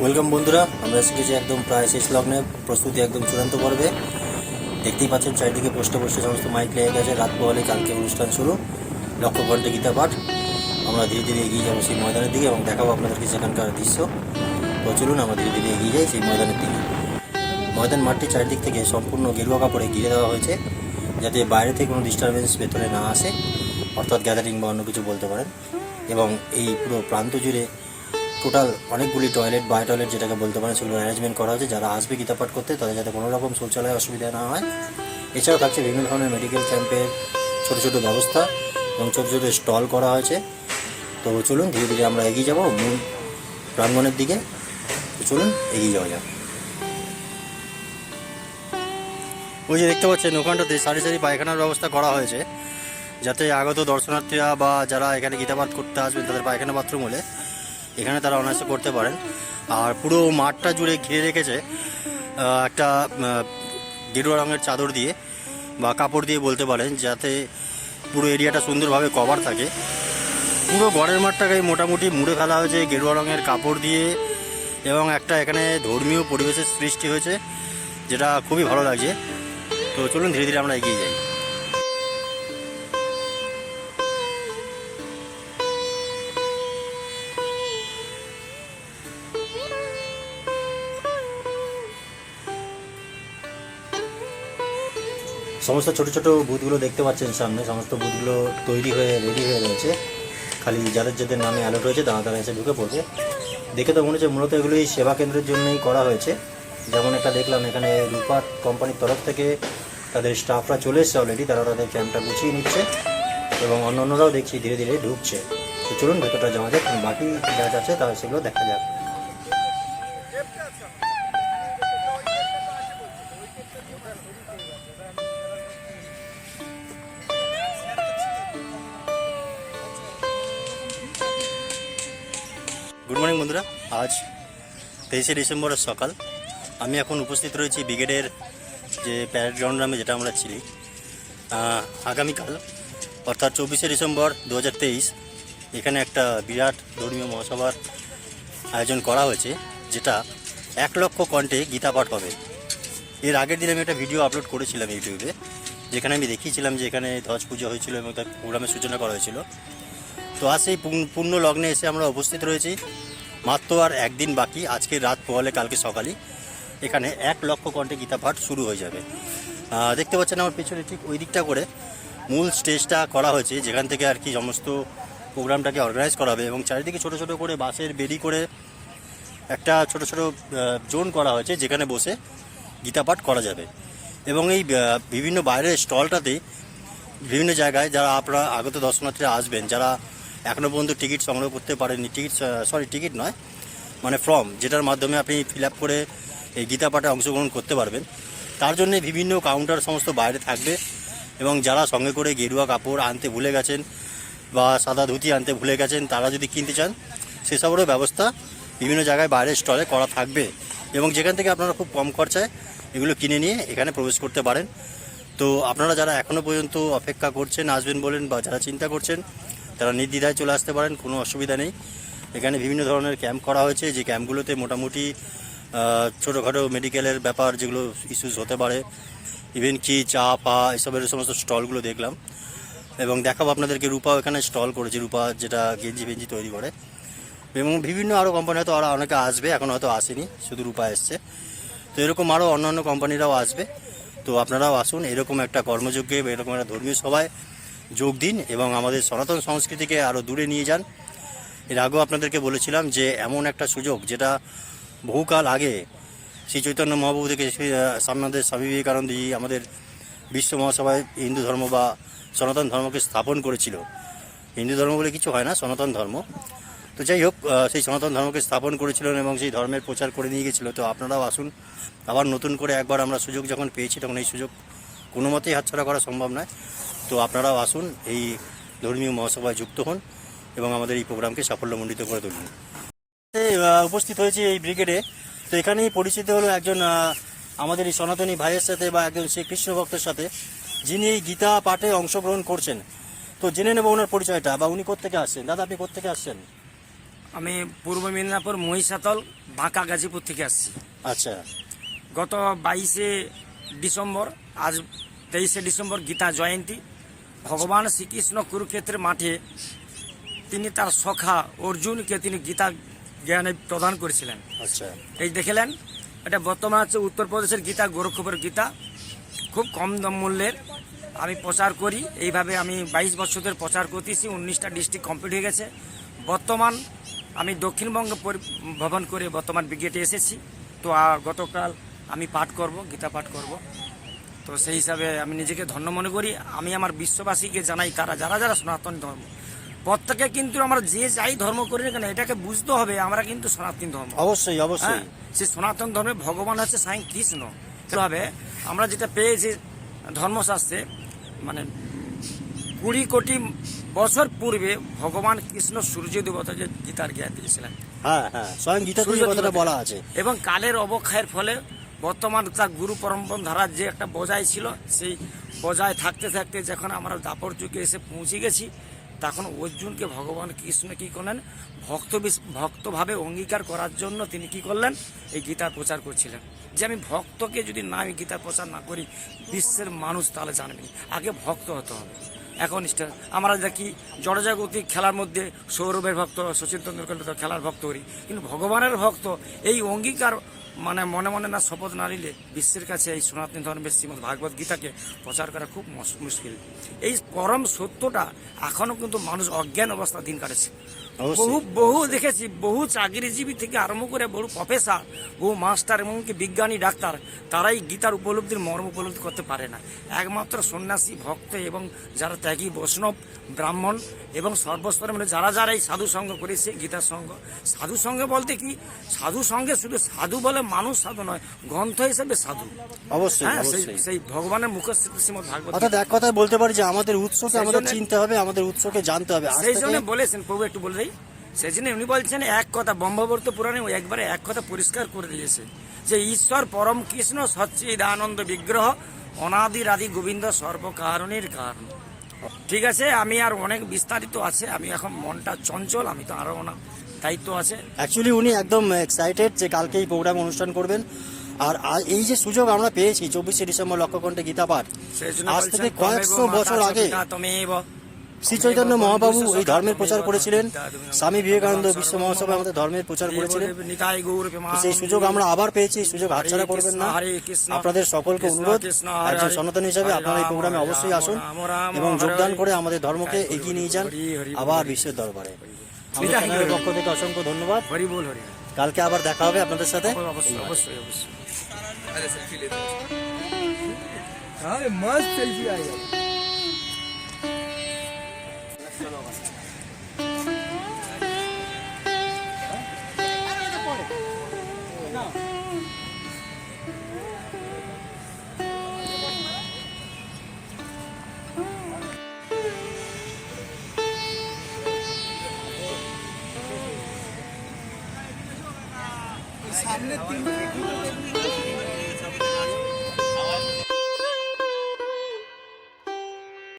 Welcome বন্ধুরা। আমরা এসে গেছি একদম প্রায় শেষ লগ্নে প্রস্তুতি একদম চূড়ান্ত পর্বে, দেখতেই পাচ্ছেন চারিদিকে পোস্টে পোস্টে সমস্ত মাইক লেগে গেছে। রাত পোহালে কালকে অনুষ্ঠান শুরু। লক্ষ ঘণ্টা গীতা পাঠ। আমরা ধীরে ধীরে এগিয়ে যাব সেই ময়দানের দিকে এবং দেখাবো আপনাদেরকে সেখানকার দৃশ্য। তো চলুন আমরা ধীরে ধীরে এগিয়ে যাই সেই ময়দানের দিকে। ময়দান মাঠটি চারিদিক থেকে সম্পূর্ণ গেরুয়া কাপড়ে ঘিরে দেওয়া হয়েছে, যাতে বাইরে থেকে কোনো ডিস্টারবেন্স ভেতরে না আসে। অর্থাৎ গ্যাদারিং বা অন্য কিছু বলতে পারেন। এবং এই পুরো প্রান্ত জুড়ে টোটাল অনেকগুলি টয়লেট বাই টয়লেট যেটাকে বলতে পারেন, সেগুলো অ্যারেঞ্জমেন্ট করা হয়েছে। যারা আসবে গীতা পাঠ করতে, তাদের যাতে কোনো রকম শৌচালয় অসুবিধা না হয়। এছাড়াও থাকছে বিভিন্ন ধরনের মেডিকেল ক্যাম্পের ছোটো ছোটো ব্যবস্থা এবং ছোটো ছোটো স্টল করা হয়েছে। তো চলুন, ধীরে ধীরে আমরা এগিয়ে যাব মূল প্রাঙ্গণের দিকে। তো চলুন, এগিয়ে যাওয়া যাক। ওই যে দেখতে পাচ্ছেন, ওখানটাতে সারি সারি পায়খানার ব্যবস্থা করা হয়েছে। যাতে আগত দর্শনার্থীরা বা যারা এখানে গীতাপাঠ করতে আসবেন, তাদের পায়খানা বাথরুম হলে এখানে তারা অনায়াসে করতে পারেন। আর পুরো মাঠটা জুড়ে ঘিরে রেখেছে একটা গেরুয়া রঙের চাদর দিয়ে বা কাপড় দিয়ে বলতে পারেন, যাতে পুরো এরিয়াটা সুন্দরভাবে কভার থাকে। পুরো গড়ের মাঠটাকে মোটামুটি মুড়ে ফেলা হয়েছে গেরুয়া রঙের কাপড় দিয়ে এবং একটা এখানে ধর্মীয় পরিবেশের সৃষ্টি হয়েছে, যেটা খুবই ভালো লাগছে। তো চলুন ধীরে ধীরে আমরা এগিয়ে যাই। সমস্ত ছোট ছোট বুথগুলো দেখতে পাচ্ছেন সামনে, সমস্ত বুথগুলো তৈরি হয়ে রেডি হয়ে রয়েছে। খালি যাদের যাদের নামে অ্যালার্ট হয়েছে তারা তারা এসে ঢুকে পড়বে। দেখে তো মনে হচ্ছে মূলত এগুলো সেবা কেন্দ্রের জন্যই করা হয়েছে। যেমন একটা দেখলাম, এখানে রূপার কোম্পানির তরফ থেকে তাদের স্টাফরা চলে এসছে অলরেডি তারা তাদের ক্যাম্পটা গুছিয়ে নিচ্ছে এবং অন্য অন্যরাও দেখছি ধীরে ধীরে ঢুকছে। তো চলুন, ভেতরটা যাওয়া যাক, বাকি যা আছে তাহলে সেগুলো দেখা যাক। মর্নিং বন্ধুরা। আজ তেইশে ডিসেম্বরের সকাল। আমি এখন উপস্থিত রয়েছি ব্রিগেডের যে প্যারেড গ্রাউন্ড নামে যেটা আমরা আহ, আগামীকাল অর্থাৎ চব্বিশে ডিসেম্বর দু হাজার তেইশ এখানে একটা বিরাট ধর্মীয় মহাসভার আয়োজন করা হয়েছে যেটা এক লক্ষ কণ্ঠে গীতা পাঠ হবে। এর আগের দিন আমি একটা ভিডিও আপলোড করেছিলাম ইউটিউবে যেখানে আমি দেখিয়েছিলাম যে এখানে ধ্বজ পুজো হয়েছিল এবং তার প্রোগ্রামের সূচনা করা হয়েছিল। তো আজ সেই পূর্ণ লগ্নে এসে আমরা উপস্থিত রয়েছি। মাত্র আর একদিন বাকি, আজকে রাত পোহালে কালকে সকালই এখানে এক লক্ষ কণ্ঠে গীতা পাঠ শুরু হয়ে যাবে। দেখতে পাচ্ছেন আমার পেছনে ঠিক ওই দিকটা করে মূল স্টেজটা করা হয়েছে, যেখান থেকে আর কি সমস্ত প্রোগ্রামটাকে অর্গানাইজ করা হবে এবং চারিদিকে ছোট ছোট করে বাসের বেরি করে একটা ছোট ছোট জোন করা হয়েছে, যেখানে বসে গীতা পাঠ করা যাবে। এবং এই বিভিন্ন বাইরের স্টলটাতে বিভিন্ন জায়গায় যারা আপনারা আগত দর্শনার্থীরা আসবেন, যারা এখনও পর্যন্ত টিকিট সংগ্রহ করতে পারেননি। টিকিট সরি টিকিট নয় মানে ফর্ম যেটার মাধ্যমে আপনি ফিল আপ করে এই গীতা পাঠে অংশগ্রহণ করতে পারবেন। তার জন্য বিভিন্ন কাউন্টার সমস্ত বাইরে থাকবে এবং যারা সঙ্গে করে গেরুয়া কাপড় আনতে ভুলে গেছেন বা সাদা ধুতি আনতে ভুলে গেছেন, তারা যদি কিনতে চান সেসবেরও ব্যবস্থা বিভিন্ন জায়গায় বাইরের স্টলে করা থাকবে এবং যেখান থেকে আপনারা খুব কম খরচায় এগুলো কিনে নিয়ে এখানে প্রবেশ করতে পারেন। তো আপনারা যারা এখনও পর্যন্ত অপেক্ষা করছেন, আসবেন বলেন বা যারা চিন্তা করছেন তারা নির্দ্বিধায় চলে আসতে পারেন, কোনো অসুবিধা নেই। এখানে বিভিন্ন ধরনের ক্যাম্প করা হয়েছে, যে ক্যাম্পগুলোতে মোটামুটি ছোটোখাটো মেডিকেলের ব্যাপার যেগুলো ইস্যুস হতে পারে। ইভেন কি চা, পা, এসবের সমস্ত স্টলগুলো দেখলাম। এবং দেখাবো আপনাদেরকে, রূপাও এখানে স্টল করেছে, রূপা যেটা গেঞ্জি ফেঞ্জি তৈরি করে। এবং বিভিন্ন আরও কোম্পানি হয়তো আরও অনেকে আসবে, এখন হয়তো আসেনি, শুধু রূপা এসছে। তো এরকম আরও অন্যান্য কোম্পানিরাও আসবে। তো আপনারাও আসুন, এরকম একটা কর্মযজ্ঞে, এরকম একটা ধর্মীয় সভায় যোগ দিন এবং আমাদের সনাতন সংস্কৃতিকে আরও দূরে নিয়ে যান। এর আগেও আপনাদেরকে বলেছিলাম যে, এমন একটা সুযোগ যেটা বহুকাল আগে শ্রী চৈতন্য মহাপ্রভু থেকে সামনাদের স্বামী বিবেকানন্দজি আমাদের বিশ্ব মহাসভায় হিন্দু ধর্ম বা সনাতন ধর্মকে স্থাপন করেছিল। হিন্দু ধর্ম বলে কিছু হয় না, সনাতন ধর্ম। তো যাই হোক সেই সনাতন ধর্মকে স্থাপন করেছিলেন এবং সেই ধর্মের প্রচার করে নিয়ে গেছিল। তো আপনারাও আসুন, আবার নতুন করে একবার আমরা সুযোগ যখন পেয়েছি, তখন এই সুযোগ কোনো মতেই হাতছাড়া করা সম্ভব নয়। তো আপনারাও আসুন এই ধর্মীয় মহাসভায় যুক্ত হন এবং আমাদের এই প্রোগ্রামকে সাফল্যমণ্ডিত করে তুলুন। উপস্থিত হয়েছে এই ব্রিগেডে। তো এখানেই পরিচিত হলো একজন আমাদের এই সনাতনী ভাইয়ের সাথে বা একজন শ্রী কৃষ্ণ ভক্তের সাথে যিনি এই গীতা পাঠে অংশগ্রহণ করছেন। তো জেনে নেব ওনার পরিচয়টা বা উনি কোত্থেকে আসছেন? দাদা আপনি কোত্থেকে আসছেন? আমি পূর্ব মেদিনীপুর মহিষাতল বাঁকা গাজীপুর থেকে আসছি। আচ্ছা। গত বাইশে ডিসেম্বর আজ তেইশে ডিসেম্বর গীতা জয়ন্তী। ভগবান শ্রীকৃষ্ণ কুরুক্ষেত্রের মাঠে তিনি তার সখা অর্জুনকে তিনি গীতা জ্ঞানে প্রদান করেছিলেন। আচ্ছা। এই দেখলেন এটা বর্তমান হচ্ছে উত্তরপ্রদেশের গীতা গোরক্ষপুরের গীতা। খুব কম দাম মূল্যের। আমি প্রচার করি এইভাবে আমি বাইশ বছরের প্রচার করতেছি উনিশটা ডিস্ট্রিক্ট কমপ্লিট হয়ে গেছে। বর্তমান আমি দক্ষিণবঙ্গ পরি- ভ্রমণ করে বর্তমান ব্রিগেডে এসেছি। তো গতকাল আমি পাঠ করব গীতা পাঠ করব। তো সেই হিসাবে আমি নিজেকে ধন্য মনে করি। আমি আমার বিশ্ববাসীকে জানাই তারা যারা যারা সনাতন ধর্ম। প্রত্যেকে কিন্তু আমরা যে যাই ধর্ম করি না কেন এটাকে বুঝতে হবে আমরা কিন্তু সনাতন ধর্ম। অবশ্যই অবশ্যই। হ্যাঁ? সে সনাতন ধর্মে ভগবান হচ্ছে স্বয়ং কৃষ্ণ। হবে আমরা যেটা পেয়েছি ধর্মশাস্ত্রে মানে কুড়ি কোটি বছর পূর্বে ভগবান কৃষ্ণ সূর্য দেবতাকে গীতার জ্ঞান দিয়েছিলেন। হ্যাঁ হ্যাঁ। স্বয়ং দেবতা। বলা আছে। এবং কালের অবক্ষয়ের ফলে বর্তমান তার গুরু পরম্পরা যে একটা বজায় ছিল, সেই বজায় থাকতে থাকতে যখন আমরা দাপর যুগে এসে পৌঁছে গেছি, তখন অর্জুনকে ভগবান কৃষ্ণ কি করলেন? ভক্ত ভক্তভাবে অঙ্গীকার করার জন্য তিনি কি করলেন? এই গীতার প্রচার করছিলেন। যে আমি ভক্তকে যদি না, আমি গীতার প্রচার না করি, বিশ্বের মানুষ তাহলে জানবে। আগে ভক্ত হতে হবে। এখন স্টার। আমরা দেখি জড়জাগতিক খেলার মধ্যে সৌরভের ভক্ত, সচিন তেন্দুলকর খেলার ভক্ত করি কিন্তু ভগবানের ভক্ত, এই অঙ্গীকার মানে মনে মনে না শপথ না নিলে বিশ্বের কাছে এই সনাতন ধর্মের শ্রীমৎ ভাগবত গীতাকে প্রচার করা খুব মুশকিল। এই পরম সত্যটা এখনও কিন্তু মানুষ অজ্ঞান অবস্থা দিন কাটেছে। বহু বহু দেখেছি বহু চাকরিজীবী থেকে আরম্ভ করে বহু প্রফেসর বহু মাস্টার এমনকি বিজ্ঞানী ডাক্তার তারাই গীতার উপলব্ধির মর্ম উপলব্ধি করতে পারে না। একমাত্র সন্ন্যাসী ভক্ত এবং যারা ত্যাগী বৈষ্ণব ব্রাহ্মণ এবং সর্বস্তরের মানে যারা যারা এই সাধু সঙ্গ করেছে গীতার সঙ্গ। সাধু সঙ্গে বলতে কি? সাধু সঙ্গে শুধু সাধু বলে মানুষ সাধু নয় গ্রন্থ হিসেবে সাধু। অবশ্যই হ্যাঁ সেই ভগবানের মুখশ্রী শ্রীমদ ভাগবত অর্থাৎ এক কথায় বলতে পারি যে আমাদের উৎসকে আমাদের চিনতে হবে আমাদের উৎসকে জানতে হবে। সেই জন্য বলেছেন প্রভু একটু বলে দিই সেই জন্য উনি বলছেন এক কথা ব্রহ্মবর্ত পুরাণে একবারে এক কথা পরিষ্কার করে দিয়েছে যে ঈশ্বর পরম কৃষ্ণ সচ্চিদানন্দ বিগ্রহ অনাদির আদি গোবিন্দ সর্বকারণের কারণ। ঠিক আছে আমি আর অনেক বিস্তারিত আছে আমি এখন মনটা চঞ্চল আমি তো আরও অনেক দায়িত্ব আছে। অ্যাকচুয়ালি উনি একদম এক্সাইটেড যে কালকে এই প্রোগ্রাম অনুষ্ঠান করবেন। আর এই যে সুযোগ আমরা পেয়েছি চব্বিশে ডিসেম্বর লক্ষ্যকণ্ঠে সেই জন্য আজ থেকে কয়েকশো বছর আগে তমেব, শ্রী চৈতন্য তমেব মহাবাবু বন্ধুস্য এই ধর্মের সখা প্রচার তমেব করেছিলেন বিদ্যা তুমি স্বামী বিবেকানন্দ সর্বমঙ্গল বিশ্ব মহাসভায় আমাদের ধর্মের প্রচার করেছিলেন দেব নিতাই গৌর তো সেই সুযোগ আমরা আবার পেয়েছি এই সুযোগ হাতছাড়া করবেন না হরে কৃষ্ণ, আপনাদের সকলকে কৃষ্ণ অনুরোধ কৃষ্ণ, হরে একজন হরে, সনাতন হিসাবে হরে আপনারা এই রাম, প্রোগ্রামে হরে অবশ্যই রাম, আসুন রাম রাম, এবং হরে যোগদান হরে। করে আমাদের ধর্মকে জয় গুরু, এগিয়ে নিয়ে যান হরি, হরি, আবার হরি। বিশ্বের দরবারে আমাদের বিদায় চ্যানেলের হরি। পক্ষ থেকে অসংখ্য ধন্যবাদ হরি বল হরি কালকে আবার দেখা হবে আপনাদের সাথে অবশ্যই অবশ্যই অবশ্যই अरे मस्त सेल्फी आएगा সামনে তিন